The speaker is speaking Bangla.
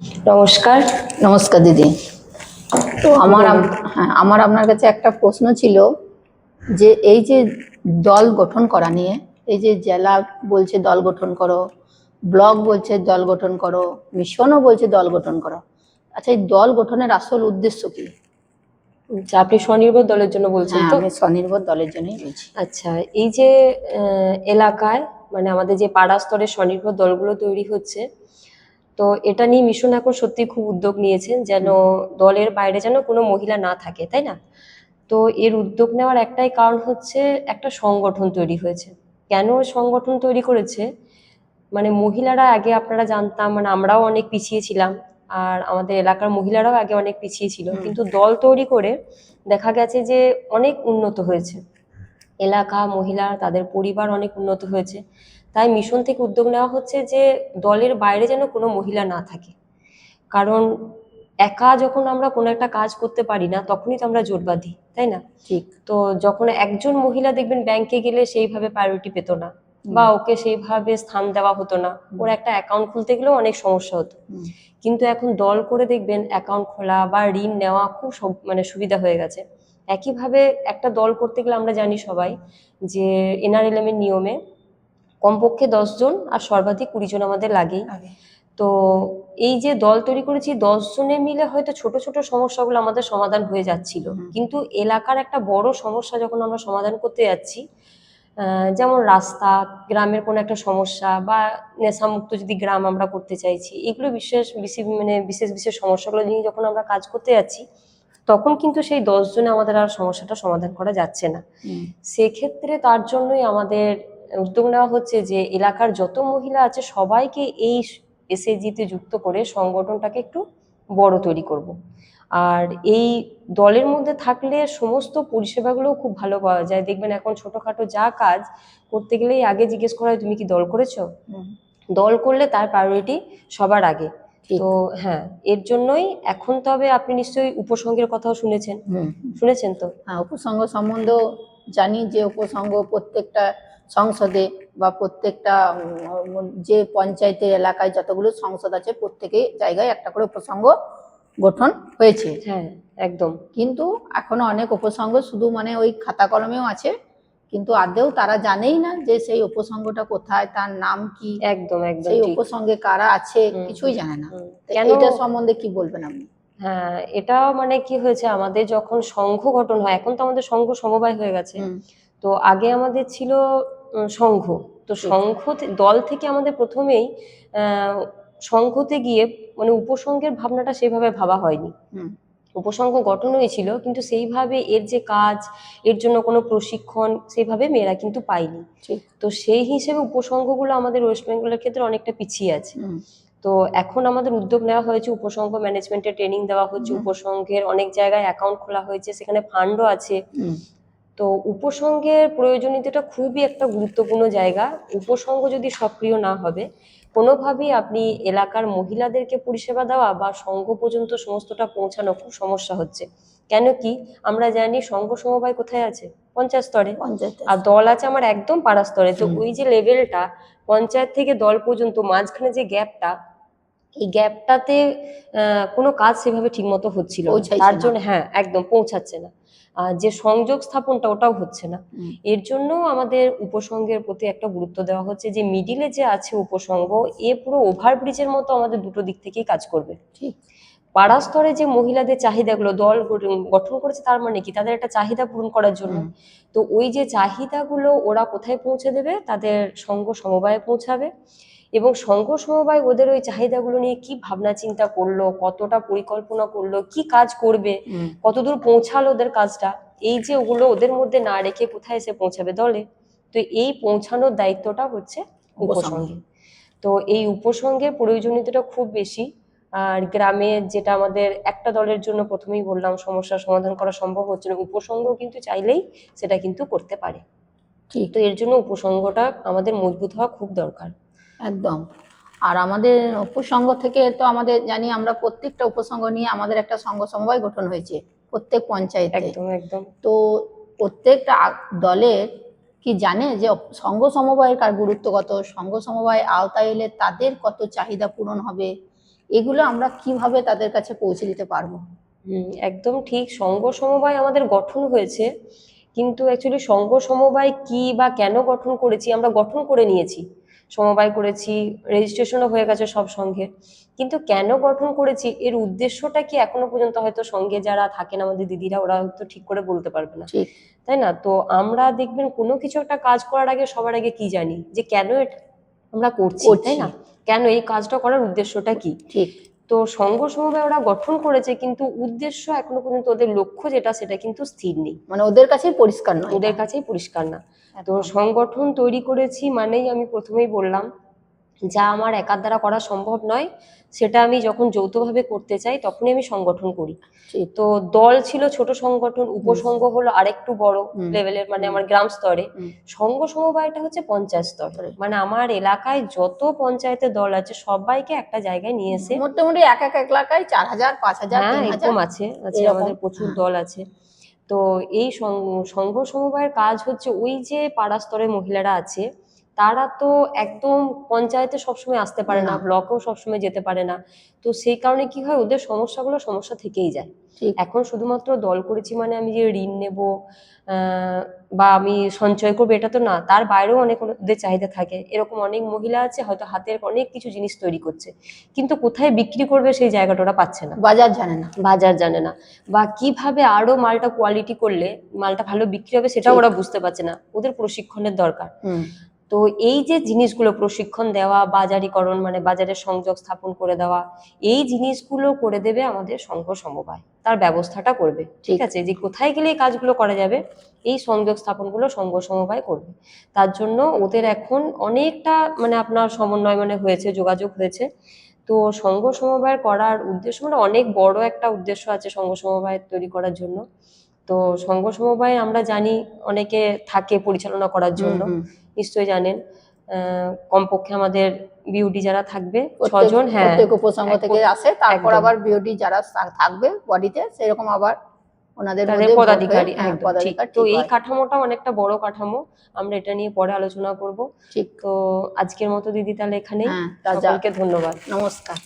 নমস্কার। নমস্কার দিদি। তো আমার হ্যাঁ আমার আপনার কাছে একটা প্রশ্ন ছিল যে এই যে দল গঠন করা নিয়ে এই যে জেলা বলছে দল গঠন করো ব্লক বলছে দল গঠন করো মিশনও বলছে দল গঠন করো আচ্ছা এই দল গঠনের আসল উদ্দেশ্য কি? আচ্ছা, আপনি স্বনির্ভর দলের জন্য বলছেন হ্যাঁ তো? আমি স্বনির্ভর দলের জন্যই বলছি। আচ্ছা এই যে এলাকায় মানে আমাদের যে পাড়া স্তরে স্বনির্ভর দলগুলো তৈরি হচ্ছে তো এটা নিয়ে মিশন এখন সত্যি খুব উদ্যোগ নিয়েছেন যেন দলের বাইরে যেন কোনো মহিলা না থাকে তাই না? তো এর উদ্যোগ নেওয়ার একটাই কারণ হচ্ছে একটা সংগঠন তৈরি হয়েছে। কেন সংগঠন তৈরি করেছে? মানে মহিলারা আগে আপনারা জানতাম মানে আমরাও অনেক পিছিয়ে ছিলাম আর আমাদের এলাকার মহিলারাও আগে অনেক পিছিয়ে ছিল। কিন্তু দল তৈরি করে দেখা গেছে যে অনেক উন্নত হয়েছে। এলাকা মহিলা তাদের পরিবার অনেক উন্নত হয়েছে। তাই মিশন থেকে উদ্যোগ নেওয়া হচ্ছে যে দলের বাইরে যেন কোনো মহিলা না থাকে। কারণ একা যখন আমরা কোনো একটা কাজ করতে পারি না তখনই তো আমরা জোট বাঁধি তাই না? ঠিক। তো যখন একজন মহিলা দেখবেন ব্যাংকে গেলে সেইভাবে প্রায়োরিটি পেত না বা ওকে সেইভাবে স্থান দেওয়া হতো না। ওর একটা অ্যাকাউন্ট খুলতে গেলেও অনেক সমস্যা হতো। কিন্তু এখন দল করে দেখবেন অ্যাকাউন্ট খোলা বা ঋণ নেওয়া খুব সব- মানে সুবিধা হয়ে গেছে। একইভাবে একটা দল করতে গেলে আমরা জানি সবাই যে এনআরএলএম এর নিয়মে কমপক্ষে জন আর সর্বাধিক কুড়ি জন আমাদের লাগেই তো এই যে দল তৈরি করেছি দশ জনে মিলে হয়তো ছোট ছোট সমস্যাগুলো আমাদের সমাধান হয়ে যাচ্ছিল। কিন্তু এলাকার একটা বড় সমস্যা যখন আমরা সমাধান করতে যাচ্ছি যেমন রাস্তা গ্রামের কোনো একটা সমস্যা বা নেশামুক্ত যদি গ্রাম আমরা করতে চাইছি এগুলো বিশেষ বিশেষ মানে বিশেষ বিশেষ সমস্যাগুলো নিয়ে যখন আমরা কাজ করতে যাচ্ছি তখন কিন্তু সেই দশ জনে আমাদের আর সমস্যাটা সমাধান করা যাচ্ছে না। সেক্ষেত্রে তার জন্যই আমাদের উদ্যোগ নেওয়া হচ্ছে যে এলাকার যত মহিলা আছে সবাইকে এই এসএজিতে যুক্ত করে সংগঠনটাকে একটু বড় তৈরি করব। আর এই দলের মধ্যে থাকলে সমস্ত পরিষেবাগুলো খুব ভালো পাওয়া যায়। দেখবেন এখন ছোটখাটো যা কাজ করতে গেলেই আগে জিজ্ঞেস করা হয় তুমি কি দল করেছ? দল করলে তার প্রায়োরিটি সবার আগে। তো হ্যাঁ এর জন্যই এখন তবে আপনি নিশ্চয়ই উপসংঘের কথাও শুনেছেন। শুনেছেন তো? হ্যাঁ উপসংঘ সম্বন্ধেও জানি যে উপসংঘ প্রত্যেকটা সংসদে বা প্রত্যেকটা যে পঞ্চায়েতের এলাকায় যতগুলো সংসদ আছে প্রত্যেকে জায়গায় একটা করে উপসংঘ গঠন হয়েছে। হ্যাঁ একদম। কিন্তু এখনও অনেক উপসংঘ শুধু মানে ওই খাতা কলমেও আছে কিন্তু আদেও তারা জানেই না যে সেই উপসংঘটা কোথায় তার নাম কি একদম একদম সেই উপসংঘে কারা আছে কিছুই জানে না। এটা সম্বন্ধে কি বলবেন আপনি? হ্যাঁ এটা মানে কি হয়েছে আমাদের যখন সংঘ গঠন হয় এখন তো আমাদের সংঘ সমবায় হয়ে গেছে। তো আগে আমাদের ছিল সংঘ। তো। সংঘ দল থেকে আমাদের প্রথমেই সংঘতে গিয়ে মানে উপসংঘের ভাবনাটা সেভাবে ভাবা হয়নি। উপসংঘ গঠন হয়েছিল কিন্তু সেইভাবে এর যে কাজ এর জন্য কোনো প্রশিক্ষণ সেইভাবে মেয়েরা কিন্তু পায়নি। তো সেই হিসেবে উপসংঘগুলো আমাদের ওয়েস্ট বেঙ্গলের ক্ষেত্রে অনেকটা পিছিয়ে আছে। তো এখন আমাদের উদ্যোগ নেওয়া হয়েছে উপসংঘ ম্যানেজমেন্টের ট্রেনিং দেওয়া হচ্ছে উপসংঘের অনেক জায়গায় অ্যাকাউন্ট খোলা হয়েছে সেখানে ফান্ডও আছে। তো উপসংঘের প্রয়োজনীয়তাটা খুবই একটা গুরুত্বপূর্ণ জায়গা। উপসংঘ যদি সক্রিয় না হবে কোনোভাবেই আপনি এলাকার মহিলাদেরকে পরিষেবা দেওয়া বা সংঘ পর্যন্ত সমস্তটা পৌঁছানো খুব সমস্যা হচ্ছে। কেন কি? আমরা জানি সংঘ সমবায় কোথায় আছে? পঞ্চায়েত স্তরে। পঞ্চায়েত আর দল আছে আমার একদম পাড়া স্তরে। তো ওই যে লেভেলটা পঞ্চায়েত থেকে দল পর্যন্ত মাঝখানে যে গ্যাপটা এই গ্যাপটাতে কোনো কাজ সেভাবে ঠিকমতো হচ্ছিল তার জন্য হ্যাঁ একদম পৌঁছাচ্ছে না। আর যে সংযোগ স্থাপনটা ওটাও হচ্ছে না। এর জন্য আমাদের উপসংঘের প্রতি একটা গুরুত্ব দেওয়া হচ্ছে যে মিডিলে যে আছে উপসংঘ এ পুরো ওভারব্রিজের মতো আমাদের দুটো দিক থেকেই কাজ করবে। ঠিক। পাড়া স্তরে যে মহিলাদের চাহিদাগুলো দল গঠন- গঠন করেছে তার মানে কি? তাদের একটা চাহিদা পূরণ করার জন্য। তো ওই যে চাহিদাগুলো ওরা কোথায় পৌঁছে দেবে? তাদের সঙ্গ সমবায়ে পৌঁছাবে। এবং সংঘ সমবায় ওদের ওই চাহিদাগুলো নিয়ে কি ভাবনা চিন্তা করল কতটা পরিকল্পনা করল কি কাজ করবে কতদূর পৌঁছালো ওদের কাজটা এই যে ওগুলো ওদের মধ্যে না রেখে কোথায় এসে পৌঁছাবে দলে তো এই পৌঁছানোর দায়িত্বটা হচ্ছে উপসংঘে। তো এই উপসংঘের প্রয়োজনীয়তাটা খুব বেশি আর গ্রামে যেটা আমাদের একটা দলের জন্য প্রথমেই বললাম সমস্যার সমাধান করা সম্ভব হচ্ছে না উপসংঘ কিন্তু চাইলেই সেটা কিন্তু করতে পারে। তো এর জন্য উপসংঘটা আমাদের মজবুত হওয়া খুব দরকার। একদম। আর আমাদের উপসংঘ থেকে তো আমাদের জানি আমরা প্রত্যেকটা উপসংঘ নিয়ে আমাদের একটা সংঘ সমবায় গঠন হয়েছে প্রত্যেক পঞ্চায়েতে। একদম একদম। তো প্রত্যেকটা দলের কি জানে যে সংঘ সমবায়ের কার গুরুত্ব কত? সংঘ সমবায় আওতায় এলে তাদের কত চাহিদা পূরণ হবে? এগুলো আমরা কীভাবে তাদের কাছে পৌঁছে দিতে পারব? একদম ঠিক। সংঘ সমবায় আমাদের গঠন হয়েছে। কিন্তু অ্যাকচুয়ালি সংঘ সমবায় কি বা কেন গঠন করেছি আমরা গঠন করে নিয়েছি। সমবায় করেছি রেজিস্ট্রেশনও হয়ে গেছে সব সঙ্গে। কিন্তু কেন গঠন করেছি এর উদ্দেশ্যটা কি এখনও পর্যন্ত হয়তো সঙ্গে যারা থাকেন আমাদের দিদিরা ওরা হয়তো ঠিক করে বলতে পারবে না। তাই না? তো আমরা দেখবেন কোনো কিছু একটা কাজ করার আগে সবার আগে কি জানি? যে কেন এটা আমরা করছি করছি। তাই না? কেন এই কাজটা করার উদ্দেশ্যটা কি? ঠিক। তো সংঘ সমবায় ওরা গঠন করেছে কিন্তু উদ্দেশ্য এখনও পর্যন্ত ওদের লক্ষ্য যেটা সেটা কিন্তু স্থির নেই। মানে ওদের কাছেই পরিষ্কার না ওদের কাছেই পরিষ্কার না। তো সংগঠন তৈরি করেছি মানেই আমি প্রথমেই বললাম যা আমার একার দ্বারা করা সম্ভব নয় সেটা আমি যখন যৌথভাবে করতে চাই তখনই আমি সংগঠন করি। তো দল ছিল ছোট সংগঠন উপসংঘ হলো আরেকটু বড় লেভেলের মানে আমার গ্রাম স্তরে। সংঘ সমবায়টা হচ্ছে পঞ্চায়েত স্তরে। মানে আমার এলাকায় যত পঞ্চায়েতের দল আছে সবাইকে একটা জায়গায় নিয়ে এসে মোটামুটি এক এক এলাকায় চার হাজার পাঁচ হাজার হ্যাঁ এরকম আছে আছে আমাদের প্রচুর। দল আছে। তো এই সংঘ সমবায়ের কাজ হচ্ছে ওই যে পাড়া স্তরের মহিলারা আছে তারা তো একদম পঞ্চায়েতে সবসময় আসতে পারে না। ব্লকেও সবসময় যেতে পারে না। তো সেই কারণে কি হয় ওদের সমস্যাগুলো সমস্যা থেকেই যায়। এখন শুধুমাত্র দল করেছি মানে আমি যে ঋণ নেব বা আমি সঞ্চয় করব এটা তো না তার বাইরেও অনেক ওদের চাহিদা থাকে। এরকম অনেক মহিলা আছে হয়তো হাতের অনেক কিছু জিনিস তৈরি করছে। কিন্তু কোথায় বিক্রি করবে সেই জায়গাটা ওরা পাচ্ছে না। বাজার জানে না। বাজার জানে না। বা কীভাবে আরও মালটা কোয়ালিটি করলে মালটা ভালো বিক্রি হবে সেটাও ওরা বুঝতে পারছে না। ওদের প্রশিক্ষণের দরকার। তো এই যে জিনিসগুলো প্রশিক্ষণ দেওয়া বাজারীকরণ মানে বাজারের সংযোগ স্থাপন করে দেওয়া এই জিনিসগুলো করে দেবে আমাদের সংঘ সমবায়। তার ব্যবস্থাটা করবে ঠিক। আছে? যে কোথায় গেলে এই কাজগুলো করা যাবে এই সংযোগ স্থাপনগুলো সংঘ সমবায় করবে। তার জন্য ওদের এখন অনেকটা মানে আপনার সমন্বয় মানে হয়েছে যোগাযোগ হয়েছে। তো সংঘ সমবায় করার উদ্দেশ্য মানে অনেক বড় একটা উদ্দেশ্য আছে সংঘ সমবায় তৈরি করার জন্য। তো সংঘ সমবায় আমরা জানি অনেকে থাকে পরিচালনা করার জন্য। নিশ্চয়ই জানেন। কমপক্ষে আমাদের বিউটি যারা থাকবে ছজন হ্যাঁ। প্রত্যেক উপসংঘ থেকে আসে তারপর আবার বিওডি যারা থাকবে বডিতে সেরকম আবার ওনাদের পদাধিকারী হ্যাঁ, তো এই। কাঠামোটা অনেকটা বড় কাঠামো আমরা এটা নিয়ে পরে আলোচনা করব। ঠিক। তো আজকের মতো দিদি তাহলে এখানেই। হ্যাঁ সকলকে ধন্যবাদ। নমস্কার।